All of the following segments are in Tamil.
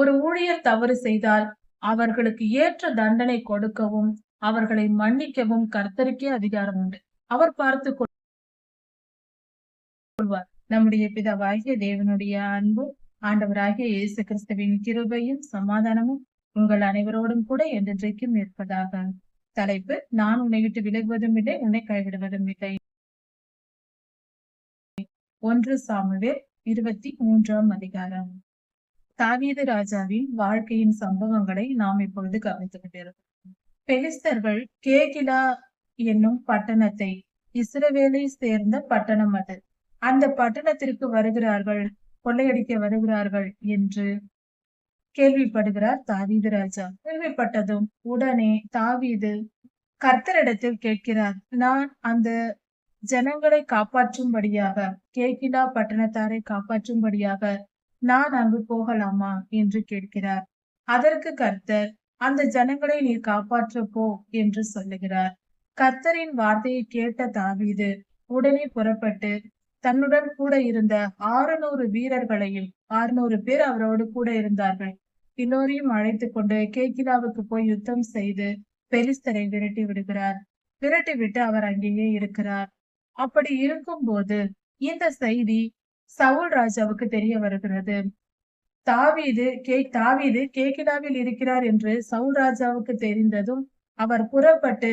ஒரு ஊழியர் தவறு செய்தால் அவர்களுக்கு ஏற்ற தண்டனை கொடுக்கவும் அவர்களை மன்னிக்கவும் கர்த்தருக்கே அதிகாரம் உண்டு. அவர் பார்த்து கொள்வார். நம்முடைய பிதாவாகிய தேவனுடைய அன்பும் ஆண்டவராகிய இயேசு கிறிஸ்துவின் கிருபையும் சமாதானமும் உங்கள் அனைவரோடும் கூட என்றென்றைக்கும் இருப்பதாக. தலைப்பு நான் உன்னை விட்டு விலகுவதும் இல்லை உன்னை கைவிடுவதும் இல்லை. ஒன்று சாமுவேல் இருபத்தி மூன்றாம் அதிகாரம். தாவீது ராஜாவின் வாழ்க்கையின் சம்பவங்களை நாம் இப்பொழுது கவனித்துக் கொண்டிருக்கிறோம். பெலிஸ்தர்கள் கேகிலா என்னும் பட்டணத்தை இஸ்ரவேலை சேர்ந்த பட்டணம் அது. அந்த பட்டணத்திற்கு வருகிறார்கள் கொள்ளையடிக்க வருகிறார்கள் என்று கேள்விப்படுகிறார் தாவீது ராஜா. கேள்விப்பட்டதும் உடனே தாவீது கர்த்தரிடத்தில் கேட்கிறார் நான் அந்த ஜனங்களை காப்பாற்றும்படியாக கேகிலா பட்டணத்தாரை காப்பாற்றும்படியாக நான் அங்கு போகலாமா? என்று கேட்கிறார். அதற்கு கர்த்தர் அந்த ஜனங்களை நீர் காப்பாற்ற போ என்று சொல்லுகிறார். கர்த்தரின் வார்த்தையை கேட்ட தாவீது உடனே புறப்பட்டு தன்னுடன் கூட இருந்த ஆறுநூறு வீரர்களையும் ஆறுநூறு பேர் அவரோடு கூட இருந்தார்கள். எல்லோரையும் அழைத்து கொண்டு கேக்கிலாவுக்கு போய் யுத்தம் செய்து பெலிஸ்தரை விரட்டி விடுகிறார். விரட்டி விட்டு அவர் அங்கேயே இருக்கிறார். அப்படி இருக்கும் போது இந்த செய்தி சவுல் ராஜாவுக்கு தெரிய வருகிறது. தாவீது கே தாவீது கேகிலாவில் இருக்கிறார் என்று சவுல் ராஜாவுக்கு தெரிந்ததும் அவர் புறப்பட்டு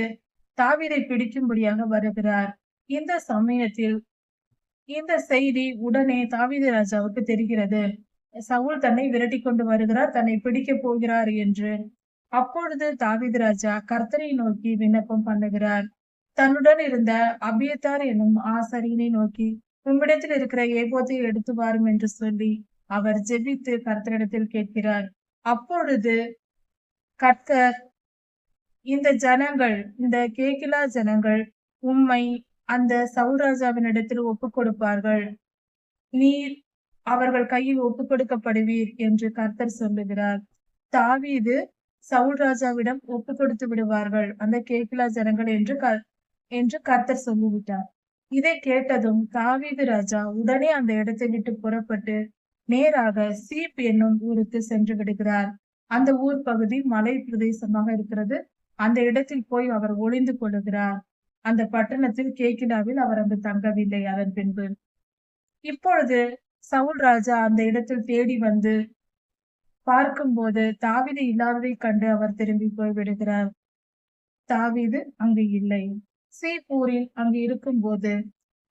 தாவீதை பிடிக்கும்படியாக வருகிறார். இந்த சமயத்தில் இந்த செய்தி உடனே தாவீது ராஜாவுக்கு தெரிகிறது. சவுல் தன்னை விரட்டி கொண்டு வருகிறார் தன்னை பிடிக்க போகிறார் என்று. அப்பொழுது தாவீது ராஜா கர்த்தரை நோக்கி விண்ணப்பம் பண்ணுகிறார். தன்னுடன் இருந்த அபியத்தார் என்னும் ஆசரியனை நோக்கி உம்மிடத்தில் இருக்கிற ஏகோத்தை எடுத்து வாரும் என்று சொல்லி அவர் ஜெபித்து கர்த்தரிடத்தில் கேட்கிறார். அப்பொழுது கர்த்தர் இந்த ஜனங்கள் இந்த கேக்கிலா ஜனங்கள் உம்மை அந்த சவுல்ராஜாவின் இடத்தில் ஒப்புக் கொடுப்பார்கள். நீர் அவர்கள் கையில் ஒப்புக் கொடுக்கப்படுவீர் என்று கர்த்தர் சொல்லுகிறார். தாவீது சவுல் ராஜாவிடம் ஒப்பு கொடுத்து விடுவார்கள். அந்த கேக்கிலா ஜனங்கள் என்று க என்று கர்த்தர் சொல்லிவிட்டார். இதை கேட்டதும் தாவீது ராஜா உடனே அந்த இடத்தை விட்டு புறப்பட்டு நேராக சீப் என்னும் ஊருக்கு சென்று விடுகிறார். அந்த ஊர் பகுதி மலை பிரதேசமாக இருக்கிறது. அந்த இடத்தில் போய் அவர் ஒளிந்து கொள்ளுகிறார். அந்த பட்டணத்தில் கேக்கிடாவில் அவர் அங்கு தங்கவில்லை அதன் பின்பு. இப்பொழுது சவுல் ராஜா அந்த இடத்தில் தேடி வந்து பார்க்கும்போது தாவிது இல்லாததை கண்டு அவர் திரும்பி போய் விடுகிறார் தாவிது அங்கு இல்லை. சீப்பூரில் அங்கு இருக்கும்போது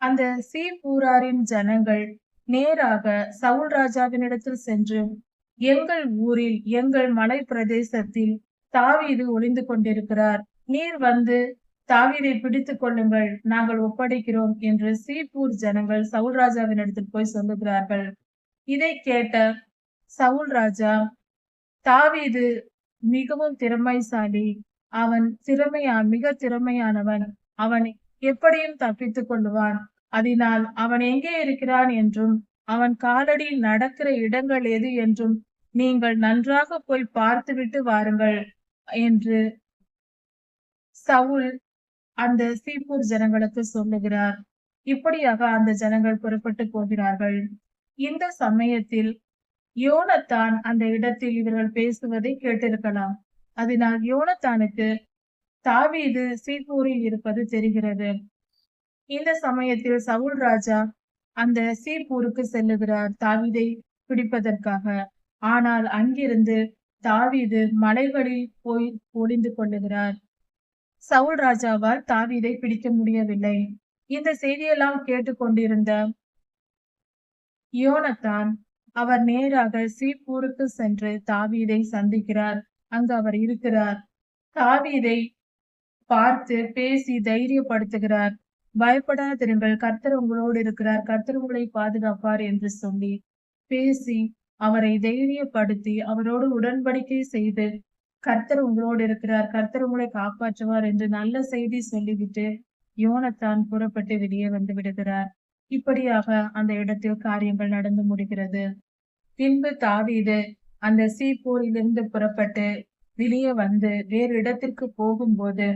அந்த சீப்பூராரின் ஜனங்கள் நேராக சவுல் ராஜாவினிடத்தில் சென்று எங்கள் ஊரில் எங்கள் மலை பிரதேசத்தில் தாவீது ஒளிந்து கொண்டிருக்கிறார். நீர் வந்து தாவீதை பிடித்துக் கொள்ளுங்கள். நாங்கள் ஒப்படைக்கிறோம் என்று சீப்பூர் ஜனங்கள் சவுல் ராஜாவினிடத்தில் போய் சொல்லுகிறார்கள். இதை கேட்ட சவுல் ராஜா தாவீது மிகவும் திறமைசாலி. அவன் திறமையா மிக திறமையானவன். அவன் எப்படியும் தப்பித்துக் கொள்வான் அதனால் அவன் எங்கே இருக்கிறான் என்றும் அவன் காலடி நடக்கிற இடங்கள் எது என்றும் நீங்கள் நன்றாக போய் பார்த்துவிட்டு வாருங்கள் என்று சவுல் அந்த சீப்பூர் ஜனங்களுக்கு சொல்லுகிறார். இப்படியாக அந்த ஜனங்கள் புறப்பட்டு போகிறார்கள். இந்த சமயத்தில் யோனத்தான் அந்த இடத்தில் இவர்கள் பேசுவதை கேட்டிருக்கலாம். அதனால் யோனத்தானுக்கு தாவீது சீப்பூரில் இருப்பது தெரிகிறது. இந்த சமயத்தில் சவுல் ராஜா அந்த சீப்பூருக்கு செல்லுகிறார் தாவீதை பிடிப்பதற்காக. ஆனால் அங்கிருந்து தாவீது மலைகளில் போய் ஒளிந்து கொள்ளுகிறார். சவுல் ராஜாவால் தாவீதை பிடிக்க முடியவில்லை. இந்த செய்தியெல்லாம் கேட்டுக்கொண்டிருந்த யோனத்தான் அவர் நேராக சீப்பூருக்கு சென்று தாவீதை சந்திக்கிறார். அங்கு அவர் இருக்கிறார். தாவீதை பார்த்து பேசி தைரியப்படுத்துகிறார். பயப்படாதிருங்கள் கர்த்தர் உங்களோடு இருக்கிறார். கர்த்தர் உங்களை பாதுகாப்பார் என்று சொல்லி பேசி அவரை தைரியப்படுத்தி அவரோடு உடன்படிக்கை செய்து கர்த்தர் உங்களோடு இருக்கிறார். கர்த்தர் உங்களை காப்பாற்றுவார் என்று நல்ல செய்தி சொல்லிவிட்டு யோனத்தான் புறப்பட்டு வெளியே வந்து விடுகிறார். இப்படியாக அந்த இடத்தில் காரியங்கள் நடந்து முடிகிறது. பின்பு தாவீது அந்த சீப்பூரிலிருந்து புறப்பட்டு வெளியே வந்து வேறு இடத்திற்கு போகும்போது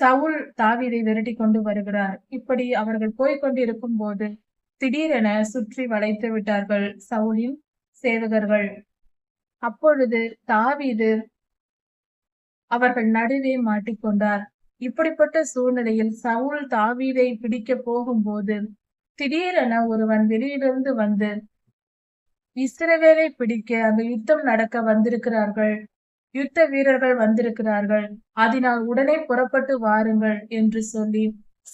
சவுல் தாவீதை விரட்டி கொண்டு வருகிறார். இப்படி அவர்கள் போய்கொண்டிருக்கும் போது திடீரென சுற்றி வளைத்து விட்டார்கள் சவுலின் சேவகர்கள். அப்பொழுது தாவீது அவர்கள் நடுவே மாட்டிக்கொண்டார் இப்படிப்பட்ட சூழ்நிலையில் சவுல் தாவீதை பிடிக்க போகும்போது திடீரென ஒருவன் வெளியிலிருந்து வந்து இஸ்ரவேலை பிடிக்க அந்த யுத்தம் நடக்க வந்திருக்கிறார்கள். யுத்த வீரர்கள் வந்திருக்கிறார்கள். அதனால் உடனே புறப்பட்டு வாருங்கள் என்று சொல்லி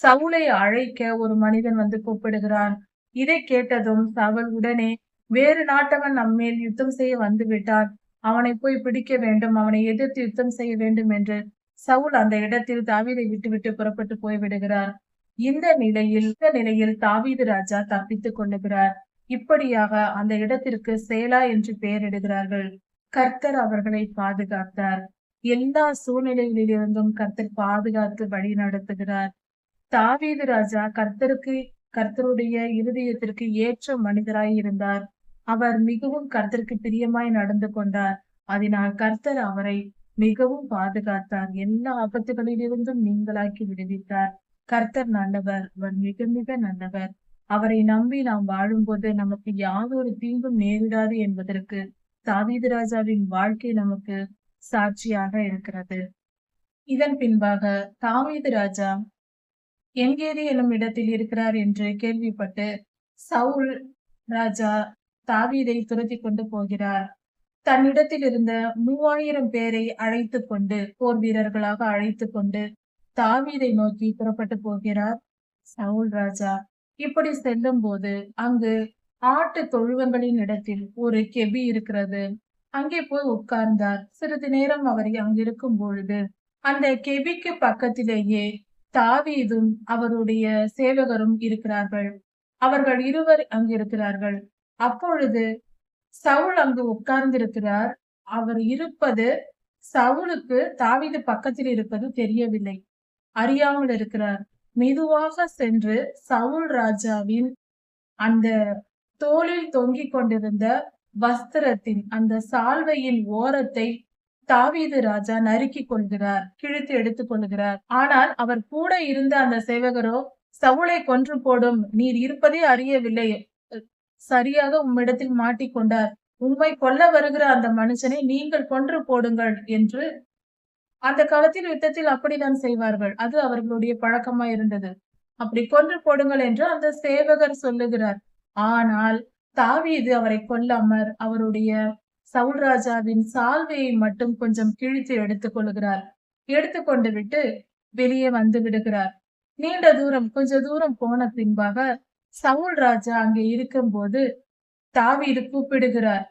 சவுலை அழைக்க ஒரு மனிதன் வந்து கூப்பிடுகிறான். இதை கேட்டதும் சவுல் உடனே வேறு நாட்டவன் நம்மேல் யுத்தம் செய்ய வந்து விட்டான் அவனை போய் பிடிக்க வேண்டும். அவனை எதிர்த்து யுத்தம் செய்ய வேண்டும் என்று சவுல் அந்த இடத்தில் தாவீதை விட்டுவிட்டு புறப்பட்டு போய்விடுகிறார். இந்த நிலையில் இந்த நிலையில் தாவீது ராஜா தப்பித்துக் கொள்ளுகிறார். இப்படியாக அந்த இடத்திற்கு சேலா என்று பெயரிடுகிறார்கள். கர்த்தர் அவர்களை பாதுகாத்தார். எல்லா சூழ்நிலைகளிலிருந்தும் கர்த்தர் பாதுகாத்து வழி நடத்துகிறார். தாவீது ராஜா கர்த்தருக்கு கர்த்தருடைய இருதயத்திற்கு ஏற்ற மனிதராய் இருந்தார். அவர் மிகவும் கர்த்தருக்கு பிரியமாய் நடந்து கொண்டார். அதனால் கர்த்தர் அவரை மிகவும் பாதுகாத்தார். எல்லா ஆபத்துகளிலிருந்தும் நீங்களாக்கி விடுவித்தார். கர்த்தர் நல்லவர் அவர் மிக மிக நல்லவர். அவரை நம்பி நாம் வாழும்போது நமக்கு யாதொரு தீங்கும் நேரிடாது என்பதற்கு தாவீது ராஜாவின் வாழ்க்கை நமக்கு சாட்சியாக இருக்கிறது. இதன் பின்பாக தாவீது ராஜா எங்கேரி என்னும் இடத்தில் இருக்கிறார் என்று கேள்விப்பட்டு சவுல் ராஜா தாவீதை துரத்தி கொண்டு போகிறார். தன்னிடத்தில் இருந்த மூவாயிரம் பேரை அழைத்து கொண்டு போர் வீரர்களாக அழைத்து கொண்டு தாவீதை நோக்கி புறப்பட்டு போகிறார் சவுல் ராஜா. இப்படி செல்லும் போது அங்கு ஆட்டு தொழுவங்களின் இடத்தில் ஒரு கெபி இருக்கிறது. அங்கே போய் உட்கார்ந்தார். சிறிது நேரம் அவர் அங்கிருக்கும் பொழுது அந்த கெபிக்கு பக்கத்திலேயே தாவீதும் அவருடைய சேவகரும் இருக்கிறார்கள். அவர்கள் இருவர் அங்கு இருக்கிறார்கள் அப்பொழுது சவுல் அங்கு உட்கார்ந்திருக்கிறார். அவர் இருப்பது சவுலுக்கு தாவீது பக்கத்தில் இருப்பது தெரியவில்லை. அறியாமல் இருக்கிறார். மெதுவாக சென்று சவுல் ராஜாவின் அந்த தோளில் தொங்கிக் கொண்டிருந்த வஸ்திரத்தின் அந்த சால்வையின் ஓரத்தை தாவீது ராஜா நறுக்கிக் கொள்கிறார் கிழித்து எடுத்துக் கொள்கிறார். ஆனால் அவர் கூட இருந்த அந்த சேவகரோ சவுளை கொன்று போடும் நீர் இருப்பதே அறியவில்லை. சரியாக உம்மிடத்தில் மாட்டிக்கொண்டார் உண்மை கொல்ல வருகிற அந்த மனுஷனை நீங்கள் கொன்று போடுங்கள் என்று அந்த காலத்தில் யுத்தத்தில் அப்படிதான் செய்வார்கள். அது அவர்களுடைய பழக்கமா இருந்தது அப்படி கொன்று போடுங்கள் என்று அந்த சேவகர் சொல்லுகிறார். ஆனால் தாவீது அவரை கொல்லாமற் அவருடைய சவுல் ராஜாவின் சால்வையை மட்டும் கொஞ்சம் கிழித்து எடுத்துக் கொள்கிறார். எடுத்துக்கொண்டு விட்டு வெளியே வந்து விடுகிறார். நீண்ட தூரம் கொஞ்ச தூரம் போன பின்பாக சவுல் ராஜா அங்கே இருக்கும்போது தாவீது கூப்பிடுகிறார்.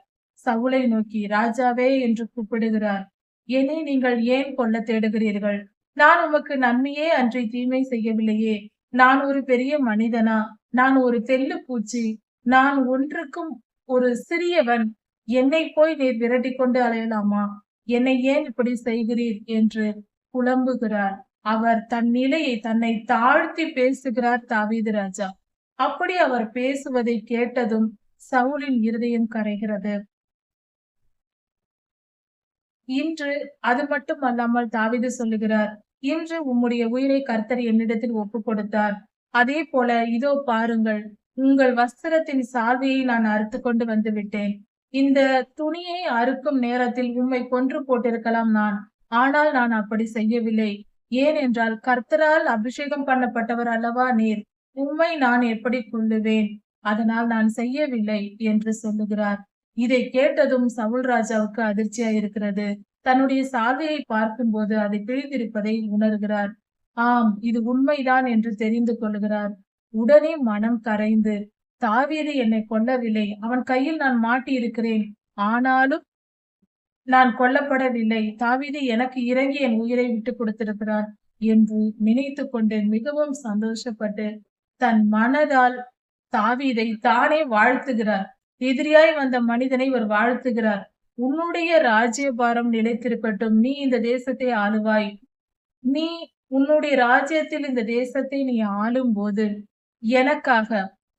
சவுலை நோக்கி ராஜாவே என்று கூப்பிடுகிறார். என்னை நீங்கள் ஏன் கொல்ல தேடுகிறீர்கள்? நான் உமக்கு நன்மையே அன்றி தீமை செய்யவில்லையே. நான் ஒரு பெரிய மனிதனா? நான் ஒரு தெல்லு பூச்சி நான் ஒன்றுக்கும் ஒரு சிறியவன் என்னை போய் நீர் விரட்டி கொண்டு அலையலாமா? என்னை ஏன் இப்படி செய்கிறீர்? என்று புலம்புகிறார். அவர் தன் நிலையை தன்னை தாழ்த்தி பேசுகிறார் தாவீது ராஜா. அப்படி அவர் பேசுவதை கேட்டதும் சவுலின் இருதயம் கரைகிறது. இன்று அது மட்டும் அல்லாமல் தாவிது சொல்லுகிறார் இன்று உம்முடைய உயிரை கர்த்தர் என்னிடத்தில் ஒப்பு கொடுத்தார். அதே போல இதோ பாருங்கள் உங்கள் வஸ்திரத்தின் சாவியை நான் அறுத்து கொண்டு வந்து விட்டேன். இந்த துணியை அறுக்கும் நேரத்தில் உம்மை கொன்று போட்டிருக்கலாம் நான் ஆனால் நான் அப்படி செய்யவில்லை. ஏனென்றால் கர்த்தரால் அபிஷேகம் பண்ணப்பட்டவர் அல்லவா நீர் உம்மை நான் எப்படி கொள்ளுவேன் அதனால் நான் செய்யவில்லை என்று சொல்லுகிறார். இதை கேட்டதும் சவுல் ராஜாவுக்கு அதிர்ச்சியா இருக்கிறது தன்னுடைய பார்க்கும் பார்க்கும்போது அதை பிழிந்திருப்பதை உணர்கிறார். ஆம் இது உண்மைதான் என்று தெரிந்து கொள்கிறார். உடனே மனம் கரைந்து தாவீது என்னை கொல்லவில்லை. அவன் கையில் நான் மாட்டி இருக்கிறேன் ஆனாலும் நான் கொல்லப்படவில்லை. தாவீது எனக்கு இறங்கி என் உயிரை விட்டு கொடுத்திருக்கிறார் என்று நினைத்து கொண்டு மிகவும் சந்தோஷப்பட்டு தன் மனதால் தாவீதை தானே வாழ்த்துகிறார். எதிரியாய் வந்த மனிதனை இவர் வாழ்த்துகிறார். உன்னுடைய ராஜ்யபாரம் நிலைத்திருக்கட்டும். நீ இந்த தேசத்தை ஆளுவாய். நீ உன்னுடைய ராஜ்யத்தில் இந்த தேசத்தை நீ ஆளும் போது எனக்காக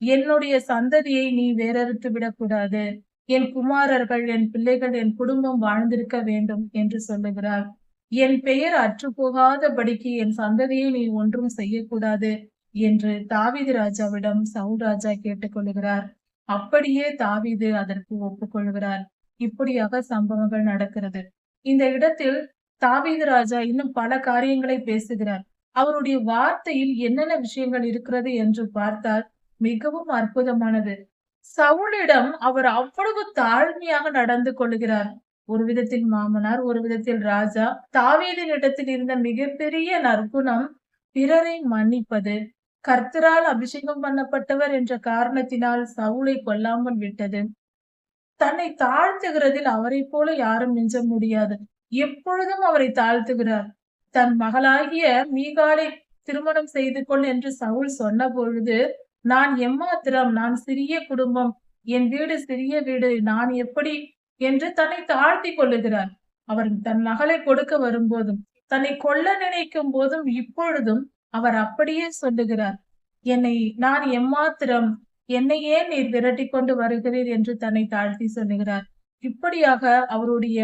என்னுடைய சந்ததியை நீ வேறறுத்து விடக்கூடாது. என் குமாரர்கள் என் பிள்ளைகள் என் குடும்பம் வாழ்ந்திருக்க வேண்டும் என்று சொல்லுகிறார். என் பெயர் அற்றுப்போகாதபடிக்கு என் சந்ததியை நீ ஒன்றும் செய்யக்கூடாது என்று தாவிது ராஜாவிடம் சவுல் ராஜா கேட்டுக்கொள்கிறார் அப்படியே தாவீது அதற்கு ஒப்புக்கொள்கிறார் இப்படியாக சம்பவங்கள் நடக்கிறது. இந்த இடத்தில் தாவீது ராஜா இன்னும் பல காரியங்களை பேசுகிறார். அவருடைய வார்த்தையில் என்னென்ன விஷயங்கள் இருக்கிறது என்று பார்த்தால் மிகவும் அற்புதமானது. சவுளிடம் அவர் அவ்வளவு தாழ்மையாக நடந்து கொள்கிறார். ஒரு விதத்தில் மாமனார் ஒரு விதத்தில் ராஜா. தாவீதின் இடத்தில் இருந்த மிகப்பெரிய நற்குணம் பிறரை மன்னிப்பது. கர்த்தரால் அபிஷேகம் பண்ணப்பட்டவர் என்ற காரணத்தினால் சவுளை கொல்லாமல் விட்டது. தன்னை தாழ்த்துகிறதில் அவரை போல யாரும் மிஞ்ச முடியாது. எப்பொழுதும் அவரை தாழ்த்துகிறார். தன் மகளாகிய மீகாலை திருமணம் செய்து கொள் என்று சவுல் சொன்ன பொழுது நான் எம்மாத்திரம்? நான் சிறிய குடும்பம். என் வீடு சிறிய வீடு. நான் எப்படி என்று தன்னை தாழ்த்தி கொள்ளுகிறார். அவர் தன் மகளை கொடுக்க வரும்போதும் தன்னை கொல்ல நினைக்கும் போதும் இப்பொழுதும் அவர் அப்படியே சொல்லுகிறார் என்னை நான் எம்மாத்திரம்? என்னையே நீர் விரட்டி கொண்டு வருகிறீர்? என்று தன்னை தாழ்த்தி சொல்லுகிறார். இப்படியாக அவருடைய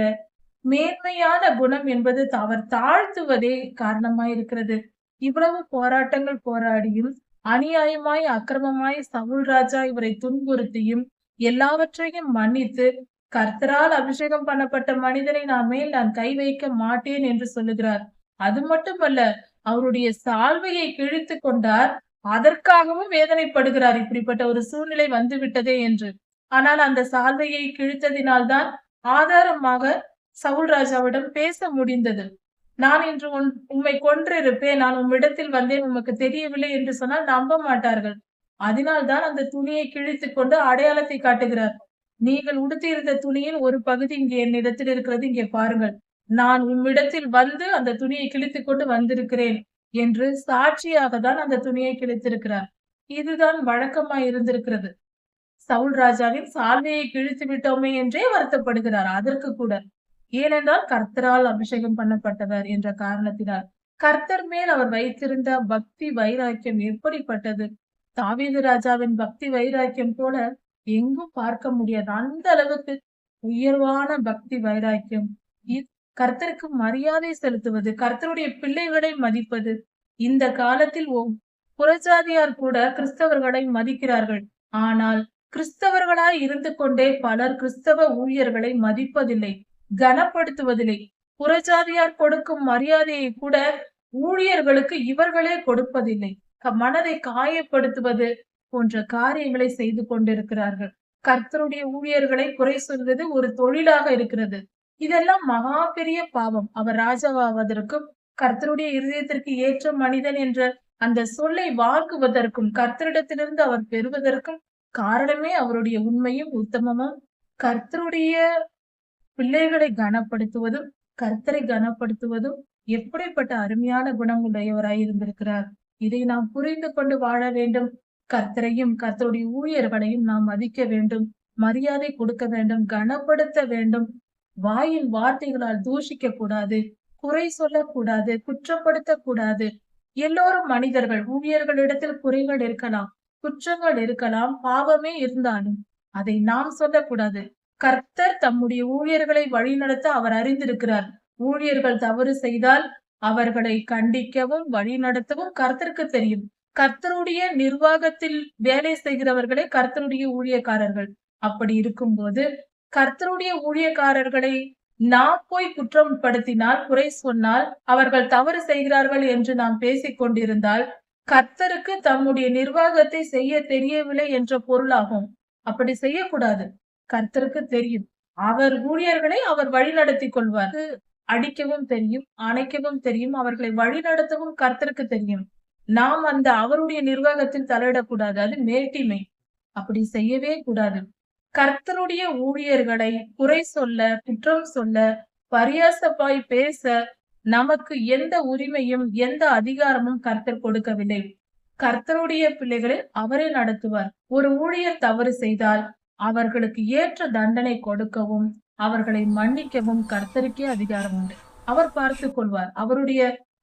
மேன்மையான குணம் என்பது அவர் தாழ்த்துவதே காரணமாய் இருக்கிறது. இவ்வளவு போராட்டங்கள் போராடியும் அநியாயமாய் அக்கிரமமாய் சவுல் ராஜா இவரை துன்புறுத்தியும் எல்லாவற்றையும் மன்னித்து கர்த்தரால் அபிஷேகம் பண்ணப்பட்ட மனிதனை நான் மேல் நான் கை வைக்க மாட்டேன் என்று சொல்லுகிறார். அது மட்டுமல்ல அவருடைய சால்வையை கிழித்து கொண்டார். அதற்காகவும் வேதனைப்படுகிறார். இப்படிப்பட்ட ஒரு சூழ்நிலை வந்து விட்டதே என்று. ஆனால் அந்த சால்வையை கிழித்ததினால்தான் ஆதாரமாக சவுல் ராஜாவிடம் பேச முடிந்தது. நான் இன்று உன் உம்மை கொன்றிருப்பேன். நான் உம்மிடத்தில் வந்தேன். உமக்கு தெரியவில்லை என்று சொன்னால் நம்ப மாட்டார்கள். அதனால்தான் அந்த துணியை கிழித்து கொண்டு அடையாளத்தை காட்டுகிறார். நீங்கள் உடுத்தியிருந்த துணியின் ஒரு பகுதி இங்கே என்னிடத்தில் இருக்கிறது. இங்கே பாருங்கள். நான் உம்மிடத்தில் வந்து அந்த துணியை கிழித்து கொண்டு வந்திருக்கிறேன் என்று சாட்சியாக தான் அந்த துணியை கிழித்திருக்கிறார். இதுதான் வழக்கமாய் இருந்திருக்கிறது. சவுல் ராஜாவின் சால்வையை கிழித்து விட்டோமே என்றே வருத்தப்படுகிறார். அதற்கு கூட ஏனென்றால் கர்த்தரால் அபிஷேகம் பண்ணப்பட்டவர் என்ற காரணத்தினால் கர்த்தர் மேல் அவர் வைத்திருந்த பக்தி வைராக்கியம் எப்படிப்பட்டது? தாவீது ராஜாவின் பக்தி வைராக்கியம் போல எங்கும் பார்க்க முடியாது. அந்த அளவுக்கு உயர்வான பக்தி வைராக்கியம். கர்த்தருக்கு மரியாதை செலுத்துவது கர்த்தருடைய பிள்ளைகளை மதிப்பது இந்த காலத்தில் புறஜாதியார் கூட கிறிஸ்தவர்களை மதிக்கிறார்கள். ஆனால் கிறிஸ்தவர்களாய் இருந்து கொண்டே பலர் கிறிஸ்தவ ஊழியர்களை மதிப்பதில்லை. கனப்படுத்துவதில்லை. புறஜாதியார் கொடுக்கும் மரியாதையை கூட ஊழியர்களுக்கு இவர்களே கொடுப்பதில்லை. மனதை காயப்படுத்துவது போன்ற காரியங்களை செய்து கொண்டிருக்கிறார்கள். கர்த்தருடைய ஊழியர்களை குறை சொல்வது ஒரு தொழிலாக இருக்கிறது. இதெல்லாம் மகா பெரிய பாவம். அவர் ராஜாவாவதற்கும் கர்த்தருடைய இருதயத்திற்கு ஏற்ற மனிதன் என்ற அந்த சொல்லை வாங்குவதற்கும் கர்த்தரிடத்திலிருந்து அவர் பெறுவதற்கும் காரணமே அவருடைய உண்மையும் உத்தமமும். கர்த்தருடைய பிள்ளைகளை கனப்படுத்துவதும் கர்த்தரை கனப்படுத்துவதும் எப்படிப்பட்ட அருமையான குணமுடையவராய் இருந்திருக்கிறார். இதை நாம் புரிந்து கொண்டு வாழ வேண்டும். கர்த்தரையும் கர்த்தருடைய ஊழியர்களையும் நாம் மதிக்க வேண்டும். மரியாதை கொடுக்க வேண்டும். கனப்படுத்த வேண்டும். வாயின் வார்த்தைகளால் தூஷிக்க கூடாது. குறை சொல்லக்கூடாது. குற்றப்படுத்த கூடாது. எல்லோரும் மனிதர்கள் ஊழியர்களிடத்தில் குறைகள் இருக்கலாம். குற்றங்கள் இருக்கலாம். பாவமே இருந்தாலும் அதை நாம் சொல்லக்கூடாது. கர்த்தர் தம்முடைய ஊழியர்களை வழிநடத்த அவர் அறிந்திருக்கிறார். ஊழியர்கள் தவறு செய்தால் அவர்களை கண்டிக்கவும் வழிநடத்தவும் கர்த்தருக்கு தெரியும். கர்த்தருடைய நிர்வாகத்தில் வேலை செய்கிறவர்களே கர்த்தருடைய ஊழியக்காரர்கள். அப்படி இருக்கும்போது கர்த்தருடைய ஊழியக்காரர்களை நாம் போய் குற்றம் படுத்தினால் குறை சொன்னால் அவர்கள் தவறு செய்கிறார்கள் என்று நாம் பேசிக் கொண்டிருந்தால் கர்த்தருக்கு தம்முடைய நிர்வாகத்தை செய்ய தெரியவில்லை என்ற பொருளாகும். அப்படி செய்யக்கூடாது. கர்த்தருக்கு தெரியும். அவர் ஊழியர்களை அவர் வழிநடத்தி கொள்வார். அடிக்கவும் தெரியும் அணைக்கவும் தெரியும் அவர்களை வழிநடத்தவும் கர்த்தருக்கு தெரியும். நாம் அந்த அவருடைய நிர்வாகத்தில் தலையிடக்கூடாது அது மேட்டிமை. அப்படி செய்யவே கூடாது. கர்த்தருடைய ஊழியர்களை குறை சொல்ல குற்றம் சொல்ல பரியாசப்பாய் பேச நமக்கு எந்த உரிமையும் எந்த அதிகாரமும் கர்த்தர் கொடுக்கவில்லை. கர்த்தருடைய பிள்ளைகளை அவரே நடத்துவார். ஒரு ஊழியர் தவறு செய்தால் அவர்களுக்கு ஏற்ற தண்டனை கொடுக்கவும் அவர்களை மன்னிக்கவும் கர்த்தருக்கே அதிகாரம் உண்டு. அவர் பார்த்து கொள்வார். அவருடைய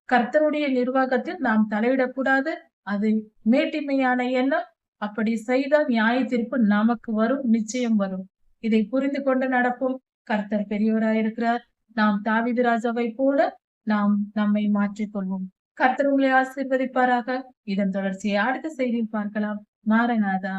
கர்த்தருடைய நிர்வாகத்தில் நாம் தலையிடக்கூடாது. அது மேட்டிமையான எண்ணம். அப்படி செய்தால் நியாய தீர்ப்பு நமக்கு வரும் நிச்சயம் வரும். இதை புரிந்து கொண்டு நடப்போம். கர்த்தர் பெரியவராயிருக்கிறார் நாம் தாவிது ராஜாவை போல நாம் நம்மை மாற்றிக்கொள்வோம் கர்த்தர் உங்களை ஆசீர்வதிப்பாராக. இதன் தொடர்ச்சியை அடுத்த செய்தியில் பார்க்கலாம். மாரநாதா.